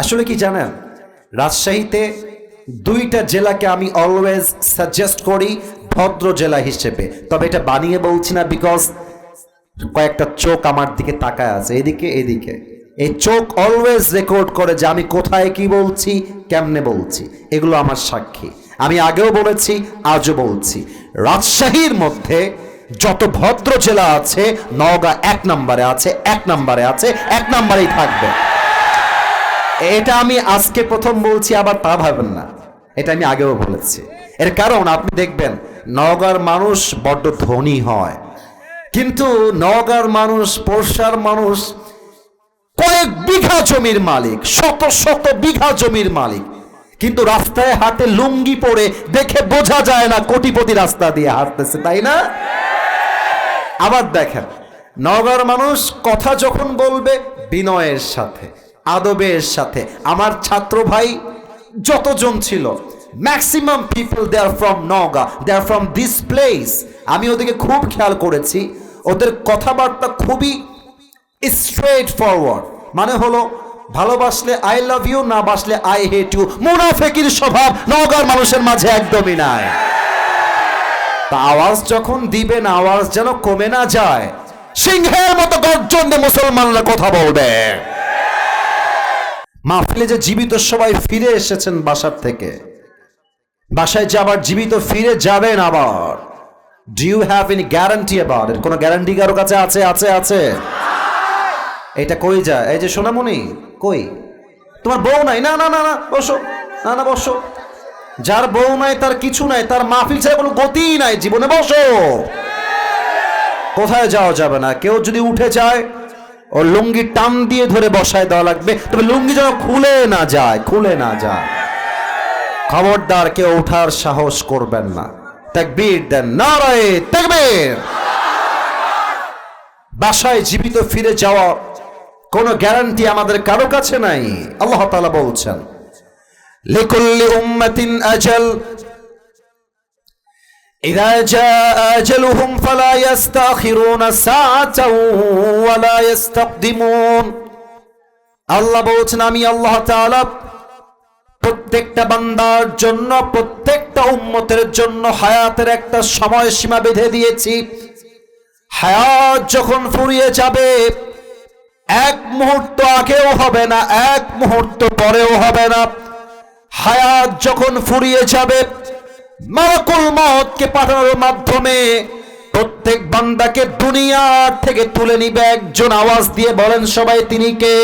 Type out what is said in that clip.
আসলে কি জানেন? রাজশাহীতে দুইটা জেলাকে আমি অলওয়েজ সাজেস্ট করি ভদ্র জেলা হিসেবে। তবে এটা বানিয়ে বলছি না বিকজ কয়েকটা চোখ আমার দিকে তাকায় আছে। এদিকে এদিকে। এই চোখ অলওয়েজ রেকর্ড করে যে আমি কোথায় কি বলছি, কেমনে বলছি। এগুলো আমার সাক্ষী। আমি আগেও বলেছি, আজও বলছি। রাজশাহীর মধ্যে যত ভদ্র জেলা আছে, নওগাঁ এক নম্বরে আছে, এক নম্বরে আছে, এক নম্বরেই থাকবে। এটা আমি আজকে প্রথম বলছি, আবার তা ভাবেন না। এটা আমি আগেও বলেছি। এর কারণ আপনি দেখবেন, নওগাঁর মানুষ বড্ড ধনী হয়। কিন্তু নওগাঁর মানুষ, পরশার মানুষ কয়েক বিঘা জমির মালিক, শত শত বিঘা জমির মালিক। কিন্তু রাস্তায় হাতে লুঙ্গি পরে দেখে বোঝা যায় না, কোটিপতি রাস্তা দিয়ে হাঁটতেছে, তাই না? আবার দেখেন নগর মানুষ কথা যখন বলবে, বিনয়ের সাথে। আদবের সাথে। আমার ছাত্র ভাই যতজন ছিল maximum people they are from Naga they are from this place আমি ওদেরকে খুব খেয়াল করেছি, ওদের কথাবার্তা খুবই স্ট্রেট ফরওয়ার্ড মানে হলো, ভালোবাসলে আই লাভ ইউ না বাসলে আই হেট ইউ মুনাফেকির স্বভাব নগর মানুষের মাঝে একদমই নাই। তা আওয়াজ যখন দিবেন আওয়াজ যেন কমে না যায়, সিংহের মতো গর্জন মুসলমানরা কথা বলবে। মাহফিলে যে জীবিত সবাই ফিরে এসেছেন বাসার থেকে। বাসায় যে আবার জীবিত ফিরে যাবেন আবার। Do you have any guarantee about কোনো গ্যারান্টি কারও কাছে আছে? আছে আছে। এটা কই যায়? এই যে সোনামণি, কই? তোমার বউ নাই? না না না না, বসো। না না, বসো। যার বউ নাই, তার কিছু নাই, তার মাহফিল ছাড়া কোনো গতি নাই। জীবনে বসো। কোথায় যাওয়া যাবে না? কেউ যদি উঠে যায় ওর লুঙ্গি টান দিয়ে ধরে বসায় দেওয়া লাগবে। তবে লুঙ্গি যেন খুলে না যায়, খুলে না যায়। খবরদার কেউ ওঠার সাহস করবেন না। তাকবীর দেন, নারায়ে তাকবীর। বাসায় জীবিত ফিরে যাওয়া কোনো গ্যারান্টি আমাদের কারও কাছে নাই, আল্লাহ তাআলা বলছেন। লিকুল্লি উম্মাতিন আজাল إذا جاء أجلهم فلا يستأخرون ساعة ولا يستقدمون আল্লাহ বলছেন আমি আল্লাহ তাআলা প্রত্যেকটা বান্দার জন্য প্রত্যেকটা উম্মতের জন্য হায়াতের একটা সময়সীমা বেঁধে দিয়েছি হায়াত যখন ফুরিয়ে যাবে এক মুহূর্ত আগেও হবে না এক মুহূর্ত পরেও হবে না হায়াত যখন ফুরিয়ে যাবে মারাকুল মতকে পাঠানোর মাধ্যমে প্রত্যেক বান্দাকে দুনিয়ার থেকে তুলে নিবে। একজন আওয়াজ দিয়ে বলেন, সবাই তিনি কে?